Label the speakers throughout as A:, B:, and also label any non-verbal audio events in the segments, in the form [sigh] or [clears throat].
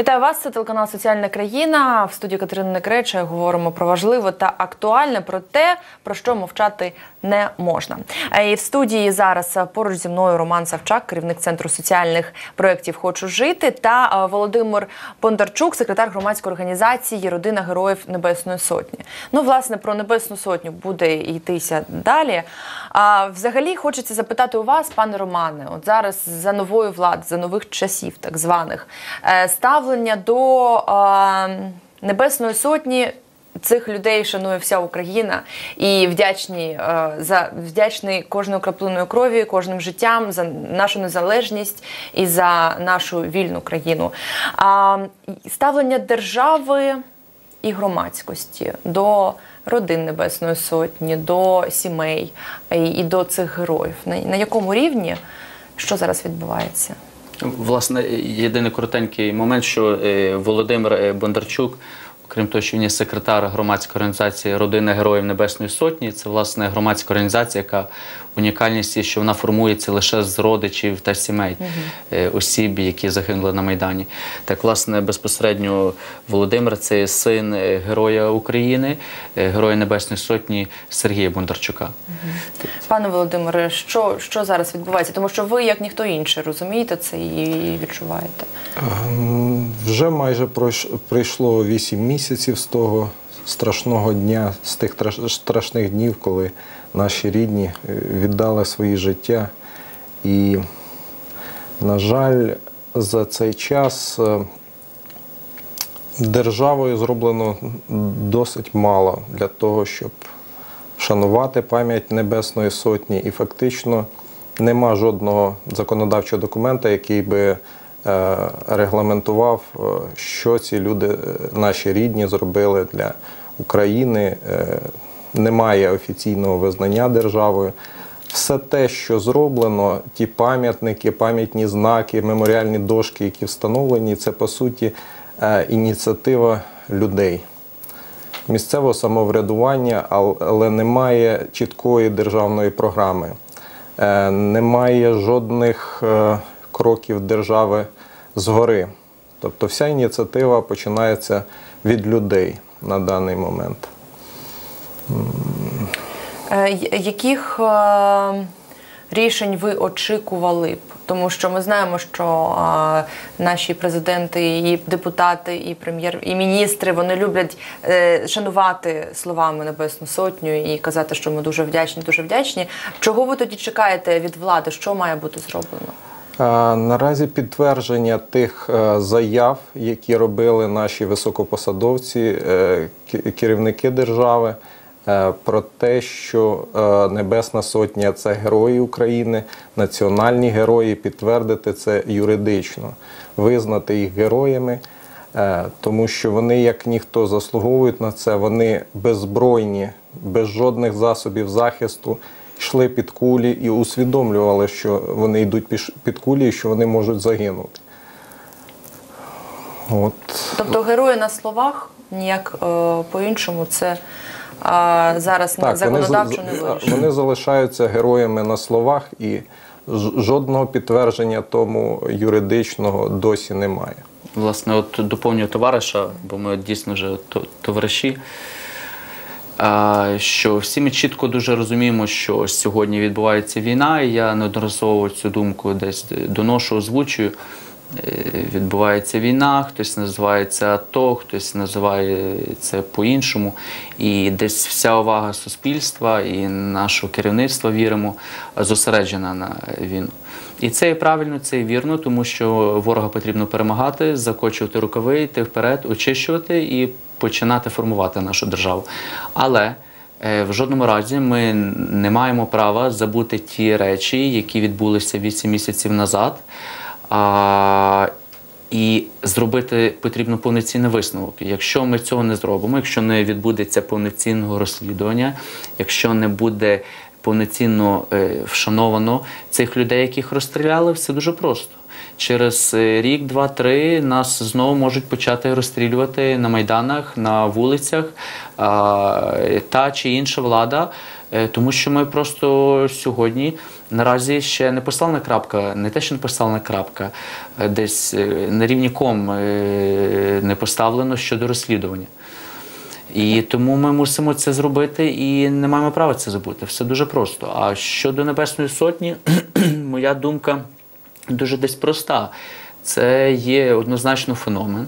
A: Вітаю вас. Це телеканал Соціальна країна. В студії Катерини Некреча говоримо про важливе та актуальне про те, про що мовчати не можна. І в студії зараз поруч зі мною Роман Савчак, керівник центру соціальних проєктів Хочу жити та Володимир Бондарчук, секретар громадської організації Родина Героїв Небесної Сотні. Ну, власне, про Небесну Сотню буде йтися далі. А взагалі хочеться запитати у вас, пане Романе, от зараз за нової влади, за нових часів, так званих, е, ставлення до е, Небесної Сотні. Цих людей шанує вся Україна і вдячні за вдячний кожною краплиною крові, кожним життям за нашу незалежність і за нашу вільну країну. А ставлення держави і громадськості до родин Небесної Сотні, до сімей і до цих героїв. На якому рівні що зараз відбувається?
B: Власне, єдиний коротенький момент, що е, Володимир Бондарчук. Крім того, що він є секретар громадської організації Родина Героїв Небесної Сотні. Це власне громадська організація, яка унікальність є, що вона формується лише з родичів та сімей угу. осіб, які загинули на Майдані. Так, власне, безпосередньо Володимир це син е, Героя України, е, Героя Небесної Сотні Сергія Бондарчука.
A: Угу. Пане Володимире, що що зараз відбувається? Тому що ви, як ніхто інший, розумієте це і відчуваєте?
C: Вже майже пройшло вісім місяців з того страшного дня, з тих страшних днів, коли наші рідні е, віддали свої життя. І, на жаль, за цей час е, державою зроблено досить мало для того, щоб шанувати пам'ять Небесної Сотні. І фактично нема жодного законодавчого документа, який би е, регламентував, що ці люди, наші рідні, зробили для України немає офіційного визнання державою. Все те, що зроблено, ті пам'ятники, пам'ятні знаки, меморіальні дошки, які встановлені, це по суті е, ініціатива людей. Місцевого самоврядування, але немає чіткої державної програми, е, немає жодних е, кроків держави згори. Тобто вся ініціатива починається від людей на даний момент.
A: Е, яких е, рішень ви очікували б? Тому що ми знаємо, що а, наші президенти, і депутати, і прем'єр, і міністри вони люблять е, шанувати словами Небесну Сотню і казати, що ми дуже вдячні, дуже вдячні. Чого ви тоді чекаєте від влади? Що має бути зроблено?
C: Наразі підтвердження тих заяв, які робили наші високопосадовці, керівники держави. Е, про те, що е, Небесна Сотня це герої України, національні герої, підтвердити це юридично, визнати їх героями, е, тому що вони, як ніхто, заслуговують на це, вони беззбройні, без жодних засобів захисту. Йшли під кулі і усвідомлювали, що вони йдуть під кулі і що вони можуть загинути.
A: От. Тобто герої на словах ніяк по-іншому це а зараз так, законодавчо
C: вони,
A: не вирішено.
C: Вони залишаються героями на словах, і жодного підтвердження тому юридичного досі немає.
B: Власне, от доповнюю товариша, бо ми дійсно вже товариші. Що всі ми чітко дуже розуміємо, що сьогодні відбувається війна, і я неодноразово цю думку десь доношу, озвучую. Е, відбувається війна, хтось називає це АТО, хтось називає це по-іншому. І десь вся увага суспільства і нашого керівництва віримо, зосереджена на війну. І це і правильно, це і вірно, тому що ворога потрібно перемагати, закочувати рукави, йти вперед, очищувати і починати формувати нашу державу. Але е, в жодному разі ми не маємо права забути ті речі, які відбулися 8 місяців назад. А, І зробити потрібно повноцінний висновок. Якщо ми цього не зробимо, якщо не відбудеться повноцінного розслідування, якщо не буде повноцінно е, вшановано цих людей, яких розстріляли, все дуже просто. Через е, рік, два, три нас знову можуть почати розстрілювати на майданах, на вулицях та чи інша влада, е, тому що ми просто сьогодні наразі ще не поставлена крапка, не те, що не поставлена крапка, е, десь е, на рівні ком е, не поставлено щодо розслідування. І тому ми мусимо це зробити і не маємо права це забути. Все дуже просто. А щодо Небесної Сотні, [clears throat] моя думка дуже десь проста. Це є однозначно феномен.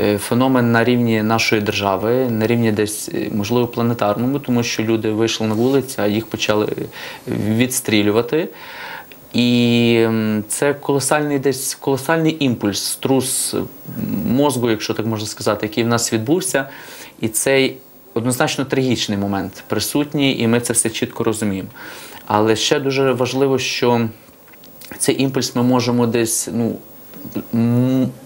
B: Е, Феномен на рівні нашої держави, на рівні десь, е, можливо, планетарному, тому що люди вийшли на вулиці, а їх почали відстрілювати. І це колосальний десь колосальний імпульс, струс мозку, якщо так можна сказати, який в нас відбувся. І цей однозначно трагічний момент присутній, і ми це все чітко розуміємо. Але ще дуже важливо, що цей імпульс ми можемо десь, ну.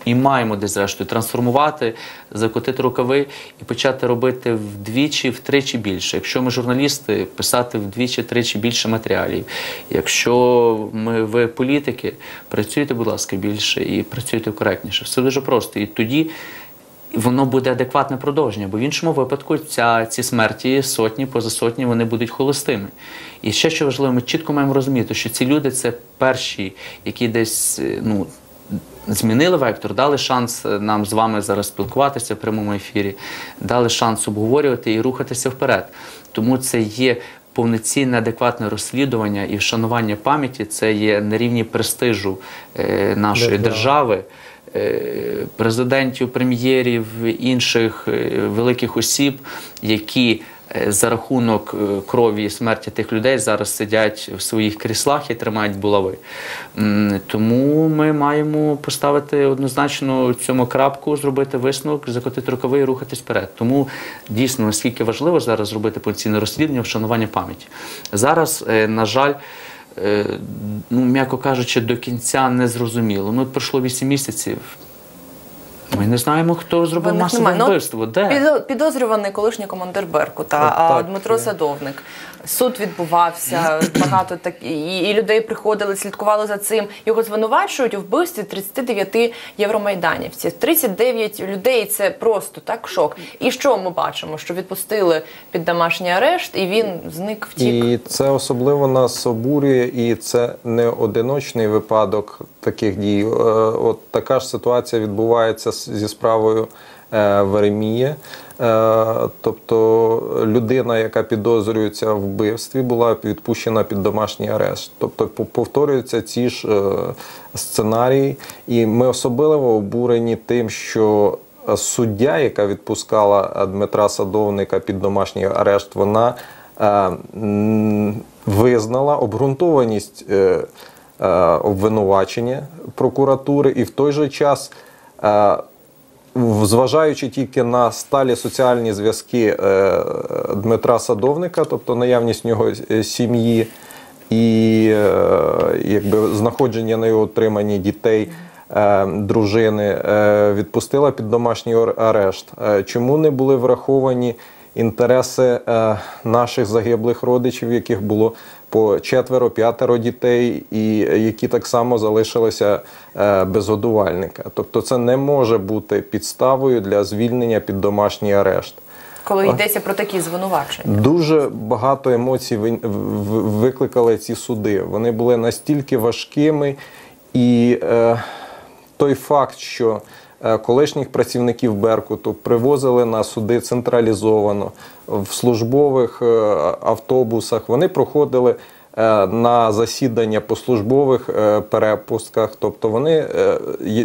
B: І маємо десь зрештою трансформувати, закотити рукави і почати робити вдвічі, втричі більше. Якщо ми журналісти, писати вдвічі, тричі більше матеріалів. Якщо ми ви політики, працюйте, будь ласка, більше і працюйте коректніше. Все дуже просто. І тоді воно буде адекватне продовження, бо в іншому випадку ця, ці смерті сотні, поза сотні, вони будуть холостими. І ще що важливо, ми чітко маємо розуміти, що ці люди це перші, які десь е, ну, змінили вектор, дали шанс е, нам з вами зараз спілкуватися в прямому ефірі, дали шанс обговорювати і рухатися вперед. Тому це є. Повноцінне адекватне розслідування і вшанування пам'яті це є на рівні престижу е, нашої
C: Держави.
B: е, президентів, прем'єрів, інших великих осіб, які за рахунок е, крові і смерті тих людей зараз сидять в своїх кріслах і тримають булави. Тому ми маємо поставити однозначно цьому крапку, зробити висновок, закотити рукави і рухатись вперед. Тому дійсно наскільки важливо зараз зробити повноцінне розслідування, вшанування пам'яті. Зараз, е, на жаль. е, Ну, м'яко кажучи, до кінця не зрозуміло. Ну, пройшло 8 місяців. Ми не знаємо, хто зробив
A: Винних
B: масове
A: немає. Ну,
B: вбивство. Де?
A: Підо- Підозрюваний колишній командир Беркута, а
C: так,
A: Дмитро
C: є.
A: Садовник. Суд відбувався, [clears throat] багато так і, і людей приходили, слідкували за цим. Його звинувачують у вбивстві 39 євромайданівців. 39 людей це просто так шок. І що ми бачимо? Що відпустили під домашній арешт, і він зник втік.
C: І це особливо нас обурює, і це не одиночний випадок таких дій. Е, От така ж ситуація відбувається зі справою е, Веремія. Е, Тобто людина, яка підозрюється в вбивстві, була відпущена під домашній арешт. Тобто повторюються ці ж сценарії, і ми особливо обурені тим, що суддя, яка відпускала Дмитра Садовника під домашній арешт, вона визнала обґрунтованість обвинувачення прокуратури, і в той же час, е, зважаючи тільки на сталі соціальні зв'язки е, Дмитра Садовника, тобто наявність нього е, сім'ї і е, якби знаходження на його отриманні дітей. е, Дружини е, відпустила під домашній арешт. Е, Чому не були враховані інтереси е, наших загиблих родичів, яких було по четверо-п'ятеро дітей, і які так само залишилися е, без годувальника? Тобто, це не може бути підставою для звільнення під домашній арешт.
A: Коли йдеться про такі звинувачення.
C: Дуже багато емоцій викликали ці суди. Вони були настільки важкими, і е, той факт, що е, колишніх працівників Беркуту привозили на суди централізовано в службових е, автобусах, вони проходили. е, На засідання по службових е, перепустках, тобто вони е,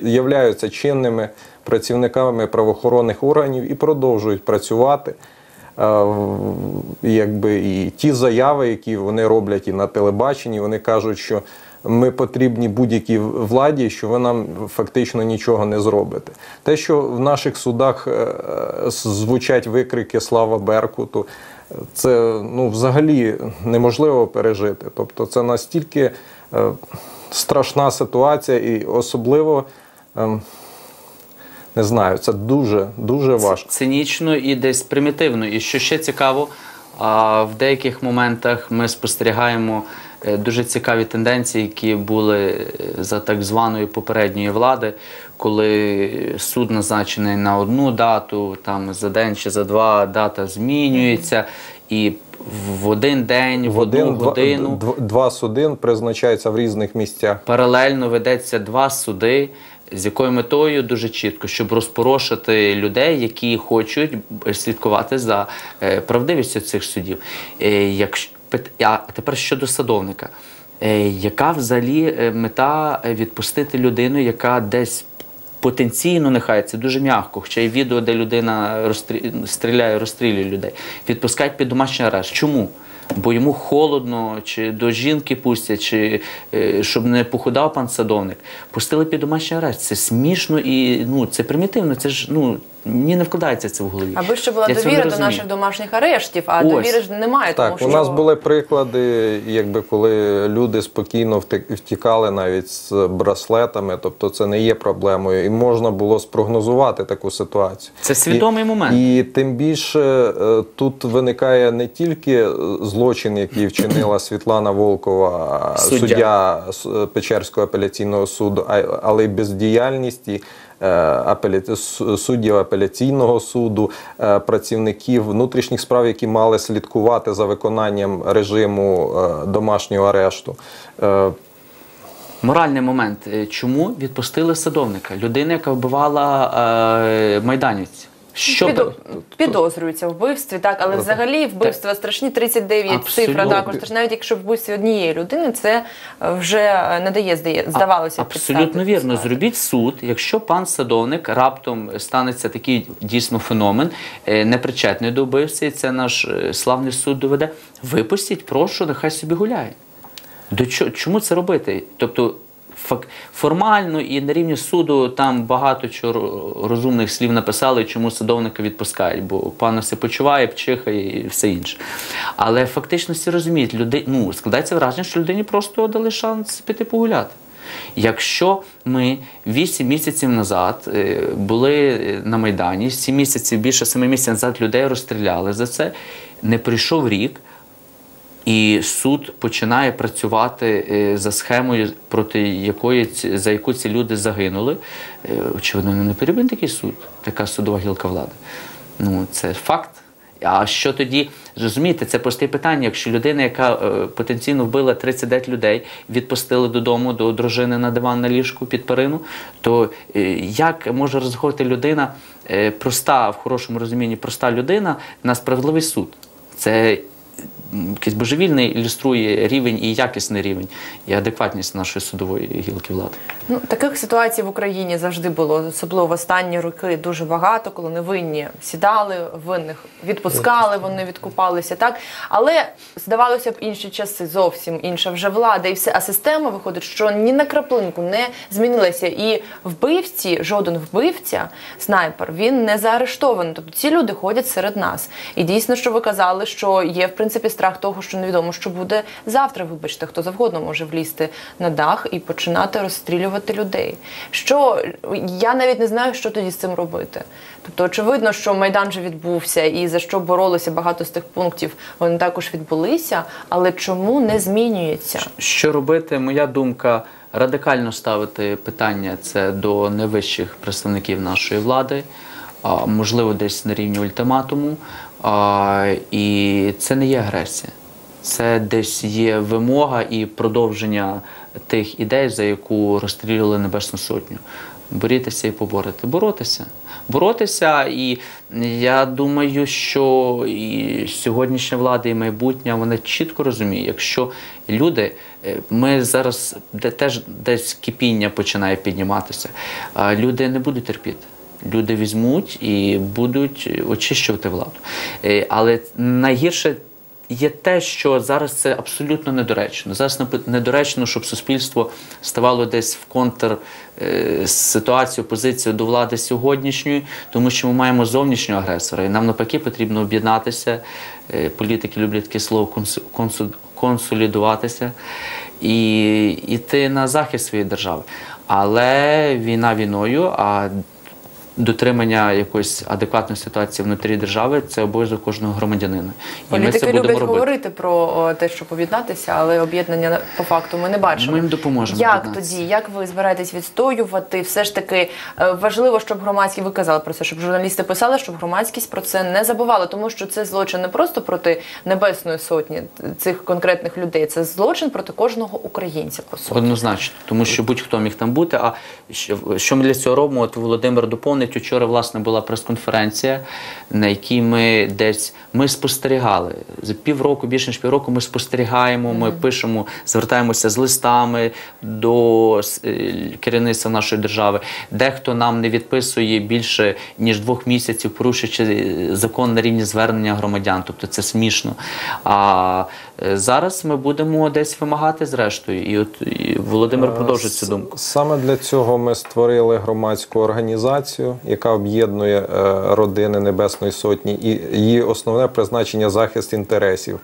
C: являються чинними працівниками правоохоронних органів і продовжують працювати. Е, якби і ті заяви, які вони роблять і на телебаченні, вони кажуть, що ми потрібні будь-якій владі, що ви нам фактично нічого не зробите. Те, що в наших судах е, звучать викрики Слава Беркуту, це ну, взагалі неможливо пережити. Тобто, це настільки е, страшна ситуація, і особливо. ем, Не знаю, це дуже дуже важко.
B: цинічно і десь примітивно. І що ще цікаво, в деяких моментах ми спостерігаємо дуже цікаві тенденції, які були е, за так званої попередньої влади, коли суд назначений на одну дату, там за день чи за два дата змінюється, і в один день, в, одну
C: два,
B: годину.
C: дв- два суди призначаються в різних місцях.
B: Паралельно ведеться два суди. З якою метою дуже чітко, щоб розпорошити людей, які хочуть слідкувати за е, правдивістю цих судів. Е, якщо, а тепер щодо садовника, Е, яка взагалі е, мета е, відпустити людину, яка десь потенційно, нехай це дуже м'яко, хоча є відео, де людина розстрі... стріляє, розстрілює людей, відпускають під домашній арешт. Чому? Бо йому холодно, чи до жінки пустять, чи щоб не похудав пан садовник. Пустили під домашній арешт. Це смішно і ну це примітивно. Це ж ну мені не вкладається це в голові.
A: Аби ще була
B: Я
A: довіра до наших домашніх арештів, а
B: Ось.
A: довіри ж немає, тому
C: Так,
A: що
C: у нас були приклади, якби коли люди спокійно втікали навіть з браслетами, тобто це не є проблемою, і можна було спрогнозувати таку ситуацію.
B: Це свідомий
C: і,
B: момент.
C: І тим більше е, тут виникає не тільки е, злочин, який вчинила Світлана Волкова,
B: Суддя.
C: суддя Печерського апеляційного суду, а- але й бездіяльність. і, е, Суддів апеляційного суду, е, працівників внутрішніх справ, які мали слідкувати за виконанням режиму е, домашнього арешту. Е,
B: Моральний момент. Е, Чому відпустили садовника? Людина, яка вбивала е, майданівців. Що
A: Підо- підозрюються в вбивстві, так, але взагалі вбивства страшні 39 цифра також. Тож навіть якщо вбивстві однієї людини, це е, вже не дає здає, здавалося.
B: Абсолютно вірно.
A: підписати.
B: Зробіть суд, якщо пан садовник раптом станеться такий дійсно феномен, е, непричетний до вбивці, і це наш е, славний суд доведе. Випустіть, прошу, нехай собі гуляє. До чо- чому це робити? Тобто. Формально і на рівні суду там багато чого розумних слів написали, чому садовника відпускають, бо пан все почуває, пчихає і все інше. Але фактично всі розуміють, люди, ну, складається враження, що людині просто дали шанс піти погуляти. Якщо ми 8 місяців назад е, були е, на Майдані, 7 місяців, більше 7 місяців назад людей розстріляли за це, не прийшов рік, і суд починає працювати е, за схемою, проти якої за яку ці люди загинули. Е, Очевидно, не потрібен такий суд, така судова гілка влади. Ну, це факт. А що тоді розумієте, це просте питання. Якщо людина, яка е, потенційно вбила 39 людей, відпустили додому до дружини на диван на ліжку під перину, то як може розраховувати людина, проста в хорошому розумінні, проста людина на справедливий суд? Це якийсь божевільний ілюструє рівень і якісний рівень, і адекватність нашої судової гілки влади.
A: Ну, таких ситуацій в Україні завжди було, особливо в останні роки, дуже багато, коли невинні сідали, винних відпускали, вони відкупалися, так. Але здавалося б, інші часи зовсім інша вже влада, і все. А система виходить, що ні на краплинку не змінилася. І вбивці, жоден вбивця, снайпер, він не заарештований. Тобто ці люди ходять серед нас. І дійсно, що ви казали, що є в принципі страх того, що невідомо, що буде завтра. Вибачте, хто завгодно може влізти на дах і починати розстрілювати людей. Що я навіть не знаю, що тоді з цим робити. Тобто, очевидно, що майдан вже відбувся, і за що боролися багато з тих пунктів, вони також відбулися. Але чому не змінюється?
B: Що робити? Моя думка радикально ставити питання це до найвищих представників нашої влади, можливо, десь на рівні ультиматуму. А, І це не є агресія. Це десь є вимога і продовження тих ідей, за яку розстрілювали Небесну Сотню. Борітеся і поборете. Боротися. Боротися, і я думаю, що і сьогоднішня влада, і майбутнє вона чітко розуміє, якщо люди, е, ми зараз де теж десь кипіння починає підніматися, люди не будуть терпіти. Люди візьмуть і будуть очищувати владу. Е, Але найгірше є те, що зараз це абсолютно недоречно. Зараз недоречно, щоб суспільство ставало десь в контр е, ситуацію, позицію до влади сьогоднішньої, тому що ми маємо зовнішнього агресора, і нам навпаки потрібно об'єднатися. Е, Політики люблять таке слово консолідуватися і йти на захист своєї держави. Але війна війною, а дотримання якоїсь адекватної ситуації внутрі держави це обов'язок кожного громадянина. І ми це будемо
A: люблять
B: робити.
A: говорити про те, щоб об'єднатися, але об'єднання по факту ми не бачимо.
B: Ми їм допоможемо
A: Як тоді, як ви збираєтесь відстоювати? Все ж таки е, важливо, щоб громадські ви казали про це, щоб журналісти писали, щоб громадськість про це не забувала, тому що це злочин не просто проти небесної сотні цих конкретних людей, це злочин проти кожного українця. По суті.
B: Однозначно, тому що будь-хто міг там бути. А що, що ми для цього робимо? От Володимир доповнить. Вчора власне була прес-конференція, на якій ми десь ми спостерігали за півроку, більше ніж півроку. Ми спостерігаємо, ми пишемо, звертаємося з листами до е, керівництва нашої держави. Дехто нам не відписує більше ніж двох місяців, порушуючи е, закон на рівні звернення громадян. Тобто це смішно. А зараз ми будемо десь вимагати зрештою. І от і Володимир продовжить цю думку.
C: Саме для цього ми створили громадську організацію, яка об'єднує е, родини Небесної Сотні, і її основне призначення захист інтересів е,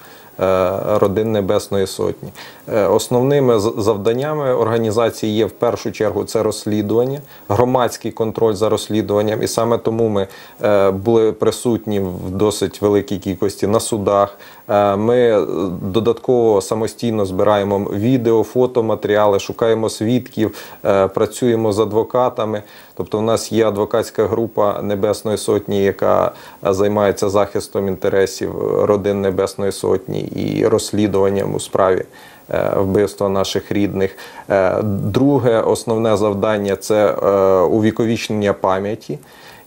C: родин Небесної Сотні. Е, Основними завданнями організації є в першу чергу це розслідування, громадський контроль за розслідуванням, і саме тому ми е, були присутні в досить великій кількості на судах. Е, Ми е, додатково самостійно збираємо відео, фотоматеріали, шукаємо свідків, е, працюємо з адвокатами. Тобто, у нас є адвокатська група Небесної Сотні, яка е, займається захистом інтересів родин Небесної Сотні і розслідуванням у справі. е, Вбивства наших рідних. Е, Друге основне завдання це е, увіковічнення пам'яті.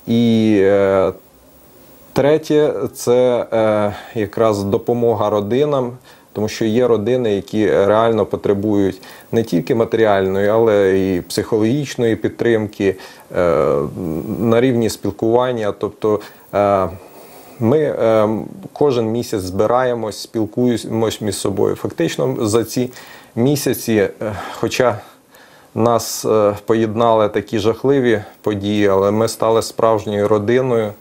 C: І е, Третє це е, якраз допомога родинам, тому що є родини, які реально потребують не тільки матеріальної, але і психологічної підтримки е, на рівні спілкування. Тобто е, ми е, кожен місяць збираємось, спілкуємось між собою. Фактично за ці місяці, е, хоча нас е, поєднали такі жахливі події, але ми стали справжньою родиною.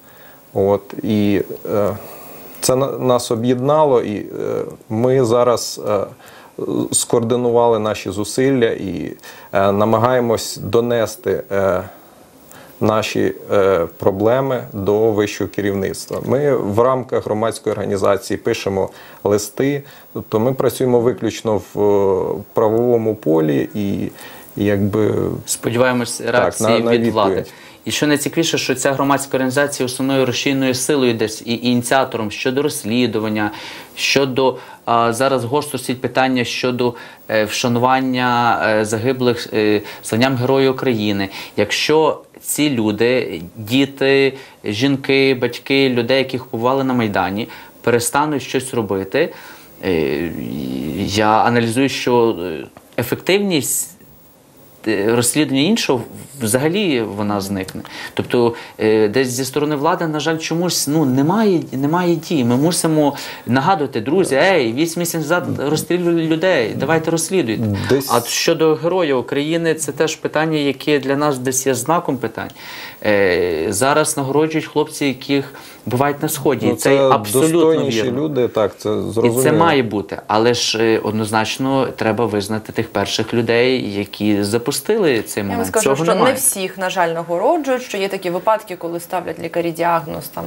C: От, і е, це на- нас об'єднало, і е, ми зараз е, скоординували наші зусилля і е, намагаємось донести наші е, проблеми до вищого керівництва. Ми в рамках громадської організації пишемо листи, тобто ми працюємо виключно в е, правовому полі і якби
B: Сподіваємось реакції
C: на- на
B: від влади. І що найцікавіше, що ця громадська організація основною рушійною силою десь і ініціатором щодо розслідування, щодо а, зараз гостро стоїть питання щодо е, вшанування е, загиблих е, званням Героя України. Якщо ці люди, діти, жінки, батьки, людей, яких побували на Майдані, перестануть щось робити, е, я аналізую, що е, ефективність розслідування іншого взагалі вона зникне. Тобто е, десь зі сторони влади, на жаль, чомусь ну немає, немає дій. Ми мусимо нагадувати, друзі, ей, вісім місяців назад розстрілювали людей, давайте розслідуйте.
C: Десь-
B: А щодо героя України, це теж питання, яке для нас десь є знаком питань. Е, зараз нагороджують хлопці, яких бувають на сході.
C: ну,
B: і це, абсолютно
C: достойніші
B: вірно.
C: люди, так, це
B: І це має бути, але ж е, однозначно треба визнати тих перших людей, які запустили цей
A: Я вам скажу,
B: Цього
A: що
B: немає.
A: не всіх, на жаль, нагороджують, що є такі випадки, коли ставлять лікарі діагноз там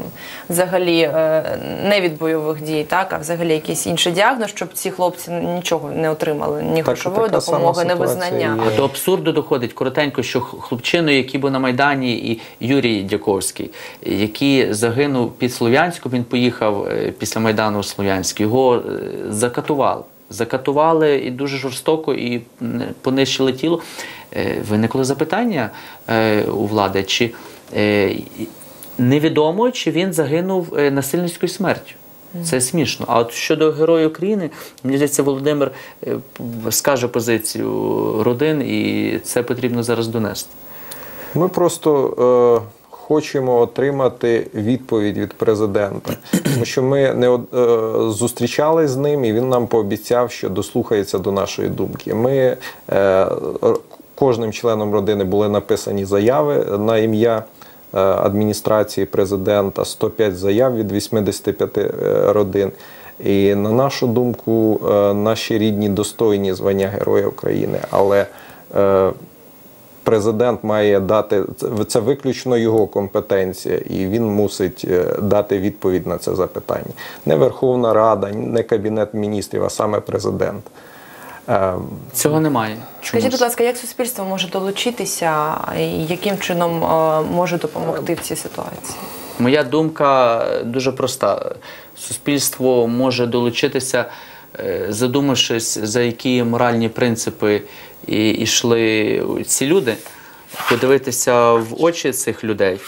A: взагалі е, не від бойових дій, так, а взагалі якийсь інший діагноз, щоб ці хлопці нічого не отримали, ні грошової допомоги, ні
C: ситуація
A: визнання.
C: є.
B: А до абсурду доходить коротенько, що хлопчину, який був на Майдані, і Юрій Дяковський, який загинув під Слов'янськом, він поїхав е, після Майдану у Слов'янськ, його е, закатували. Закатували і дуже жорстоко, і понищили тіло. Е, Виникло запитання у влади, чи невідомо, чи він загинув насильницькою смертю. Це смішно. А от щодо Героя України, мені здається, Володимир скаже позицію родин, і це потрібно зараз донести.
C: Ми просто е, хочемо отримати відповідь від президента, тому що ми не е, зустрічались з ним, і він нам пообіцяв, що дослухається до нашої думки. Ми е, кожним членом родини були написані заяви на ім'я. е, Адміністрації президента 105 заяв від 85 е, родин. І на нашу думку, наші рідні достойні звання Героя України, але президент має дати це- виключно його компетенція, і він мусить е, дати відповідь на це запитання. Не Верховна Рада, не Кабінет міністрів, а саме президент. Е,
B: Цього немає.
A: Скажіть, будь ласка, як суспільство може долучитися і яким чином е, може допомогти в цій ситуації?
B: Моя думка дуже проста. Суспільство може долучитися, задумавшись, за які моральні принципи і- йшли ці люди, подивитися в очі цих людей,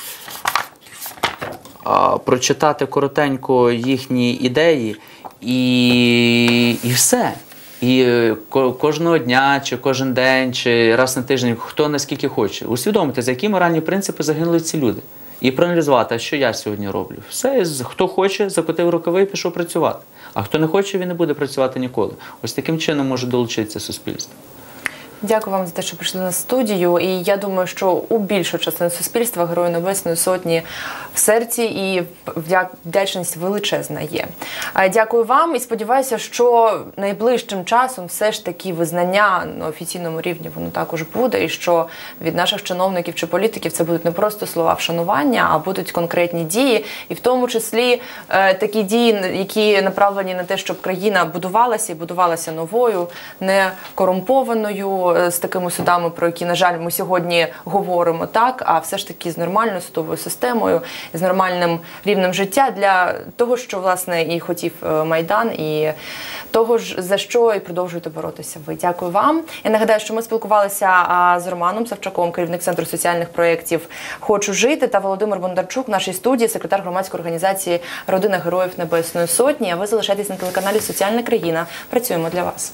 B: прочитати коротенько їхні ідеї і, і все. І е, кожного дня, чи кожен день, чи раз на тиждень, хто наскільки хоче, усвідомити, за які моральні принципи загинули ці люди. І проаналізувати, а що я сьогодні роблю. Все, хто хоче, закотив рукави і пішов працювати. А хто не хоче, він не буде працювати ніколи. Ось таким чином може долучитися суспільство.
A: Дякую вам за те, що прийшли на студію. І я думаю, що у більшу частину суспільства Герої Небесної Сотні в серці і вдя- вдячність величезна є. Дякую вам і сподіваюся, що найближчим часом все ж таки визнання на офіційному рівні воно також буде, і що від наших чиновників чи політиків це будуть не просто слова вшанування, а будуть конкретні дії, і в тому числі е, такі дії, які направлені на те, щоб країна будувалася і будувалася новою, не корумпованою е, з такими судами, про які на жаль ми сьогодні говоримо так, а все ж таки з нормальною судовою системою, з нормальним рівнем життя для того, що власне і хотів е, майдан, і того ж за що і продовжуєте боротися. Ви дякую вам. Я нагадаю, що ми спілкувалися з Романом Савчаком, керівник центру соціальних проєктів Хочу жити та Володимир Бондарчук, в нашій студії, секретар громадської організації Родина Героїв Небесної Сотні. А ви залишайтесь на телеканалі Соціальна країна. Працюємо для вас.